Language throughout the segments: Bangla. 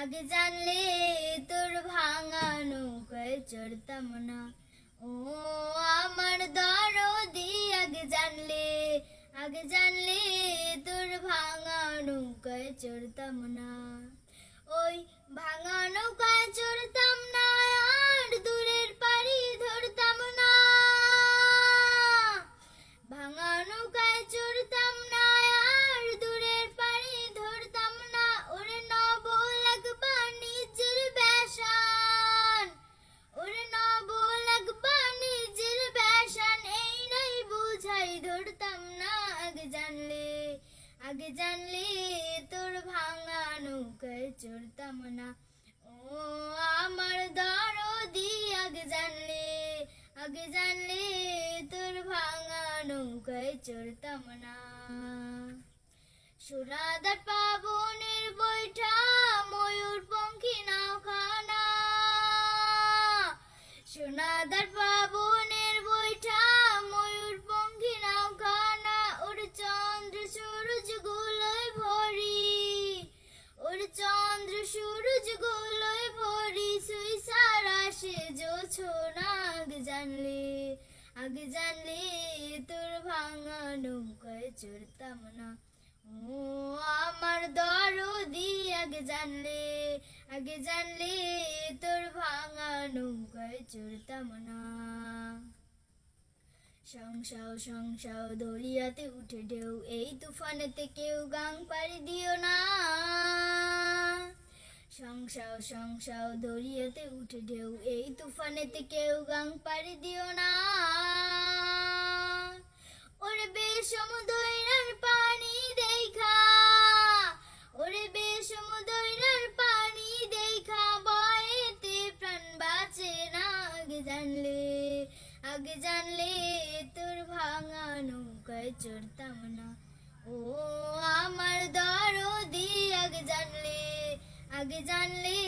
আগে জানলে তোর ভাঙা নৌকায় চড়তাম না। ও আমার দরদি, আগে জানলে আগে জানলে তোর ভাঙা নৌকায় চড়তাম না। ওই ভাঙা নৌকায় চড়তাম না আগে জানলে তোর ভাঙা নৌকায় চড়তাম না। ও আমার দরদি, আগে জানলে আগে জানলে তোর ভাঙা নৌকায় চড়তাম না। সুরাদার পাবনের সূরজ গুলোয় ভরি সুই সারা সে না আগে জানলে। আগে জানলে তোর ভাঙা নৌকায় চড়তাম না। ও আমার দরদি, আগে জানলে আগে জানলে তোর ভাঙা নৌকায় চড়তাম না। সংসাও সংসাও দরিয়াতে উঠে ঢেউ, এই তুফানেতে কেউ গাং পাড়ি দিও না। সংসাও সংসাও দরিয়াতে উঠে ঢেউ। এই তুফানেতে কেউ গাং পাড়ি দিও না। ওরে বেসমুদৈরার পানি দেখা, ওরে বেসমুদৈরার পানি দেখা বয়েতে প্রাণ বাঁচে না। আগে জানলে আগে জানলে তোর ভাঙা নৌকায় চড়তাম না। ও আগে জানলে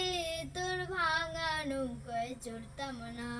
তোর ভাঙা নৌকায় চড়তাম না।